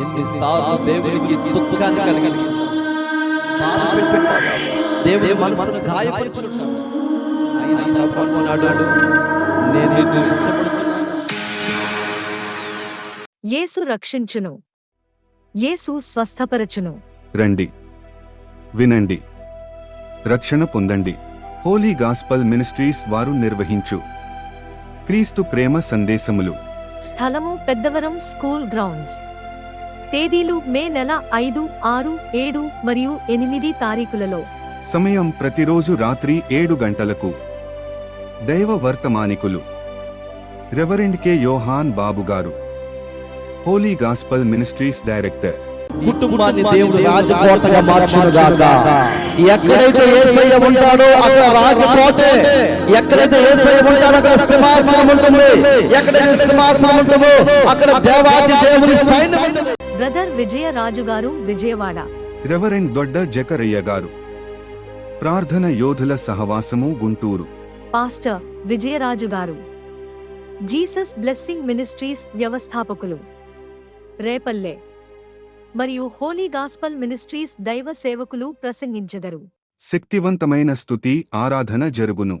ఎన్నిసార్లు దేవునికి దుఃఖాన్ని కలిగించావు బాధ దేవుని మనసును అయినా అన్నాడు నేను నిన్ను ఇష్టపడుతున్నాను. యేసు రక్షించును. యేసు స్వస్థపరచును. రండి. వినండి. రక్షణ పొందండి. హోలీ గాస్పల్ మినిస్ట్రీస్ వారు నిర్వహించు. క్రీస్తు ప్రేమ సందేశములు. స్థలము పెద్దవరం స్కూల్ గ్రౌండ్స్. తేదీలు మే నెల ఐదు ఆరు ఏడు మరియు ఎనిమిది తారీఖులలో. సమయం ప్రతిరోజు రాత్రి ఏడు గంటలకు. దైవ వర్తమానికులు. రెవరెండ్ కె యోహాన్ బాబు గారు. హోలీ గాస్పల్ మినిస్ట్రీస్ డైరెక్టర్ కుటుంబాన్ని దేవుడు రాజకోటగా మార్చును గాక ఎక్కడైతే యేసయ్య ఉంటాడో అక్కడ రాజకోటే ఎక్కడైతే యేసయ్య ఉంటాడో అక్కడ సింహాసనం ఉంటుంది. ఎక్కడైతే సింహాసనం ఉంటుందో అక్కడ దేవాది దేవుని సైన్యం ఉంటుంది. బ్రదర్ విజయరాజు గారు విజయవాడ. రెవరెండ్ దొడ్డ జకరయ్య గారు. ప్రార్థన యోధుల సహవాసము గుంటూరు. పాస్టర్ విజయరాజు గారు. జీసస్ బ్లెస్సింగ్ మినిస్ట్రీస్ వ్యవస్థాపకులు. రేపల్లె. మరియు హోలీ గాస్పల్ మినిస్ట్రీస్ దైవ సేవకులు ప్రసంగించెదరు. శక్తివంతమైన స్తుతి ఆరాధన జరుగును.